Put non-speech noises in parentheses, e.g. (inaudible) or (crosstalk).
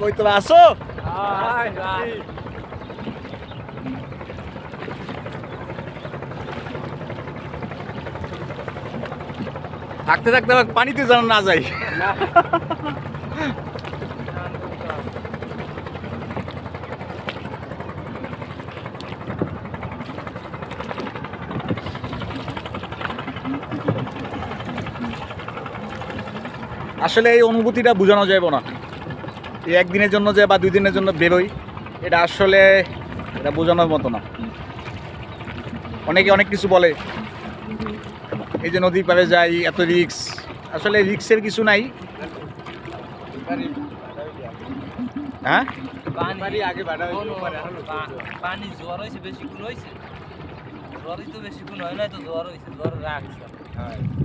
কই তোরা আসো থাকতে থাকতে আবার পানিতে যেন না যাই (laughs) (laughs) আসলে এই অনুভূতিটা বোঝানো যাবে না। এই একদিনের জন্য যে বা দুই দিনের জন্য বেরোই এটা আসলে এটা বোঝানোর মতো না। অনেকে অনেক কিছু বলে এই যে নদীর পাড়ে যাই এত রিক্স আসলে রিক্সের কিছু নাই। হ্যাঁ? পানি জ্বর হয়েছে বেশি গুণ হয়েছে জ্বরই তো বেশি গুণ হয় না তো জ্বর হয়েছে জ্বর রাখছে। All right.